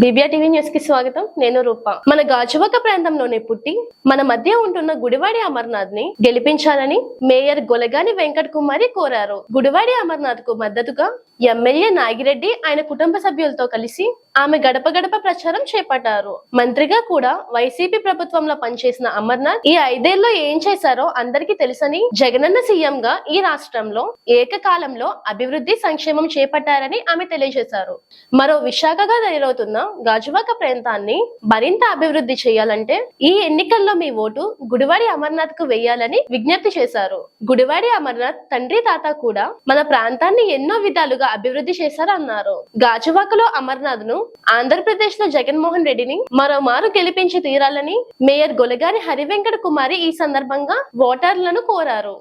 BBR TV న్యూస్కి స్వాగతం. నేను రూప. మన గాజువాక ప్రాంతంలోనే పుట్టి మన మధ్య ఉంటున్న గుడివాడి అమర్నాథ్ని గెలిపించాలని మేయర్ గొలగాని వెంకట్ కుమారి కోరారు. గుడివాడి అమర్నాథ్కు మద్దతుగా ఎమ్మెల్యే నాగిరెడ్డి ఆయన కుటుంబ సభ్యులతో కలిసి ఆమె గడప గడప ప్రచారం చేపట్టారు. మంత్రిగా కూడా వైసీపీ ప్రభుత్వంలో పనిచేసిన అమర్నాథ్ ఈ ఐదేళ్ళలో ఏం చేశారో అందరికీ తెలుసని జగనన్న సీఎం గా ఈ రాష్ట్రంలో ఏకకాలంలో అభివృద్ధి సంక్షేమం చేపట్టారని ఆమె తెలియజేశారు. మరో విశాఖగా తయారవుతున్న గాజువాక ప్రాంతాన్ని మరింత అభివృద్ధి చేయాలంటే ఈ ఎన్నికల్లో మీ ఓటు గుడివాడి అమర్నాథ్కు వేయాలని విజ్ఞప్తి చేశారు. గుడివాడి అమర్నాథ్ తండ్రి తాత కూడా మన ప్రాంతాన్ని ఎన్నో విధాలుగా అభివృద్ధి చేశారన్నారు. గాజువాకలో అమర్నాథ్ను ఆంధ్రప్రదేశ్లో జగన్మోహన్ రెడ్డిని మరోమారు గెలిపించి తీరాలని మేయర్ గొలగాని హరివెంకట కుమారి ఈ సందర్భంగా ఓటర్లను కోరారు.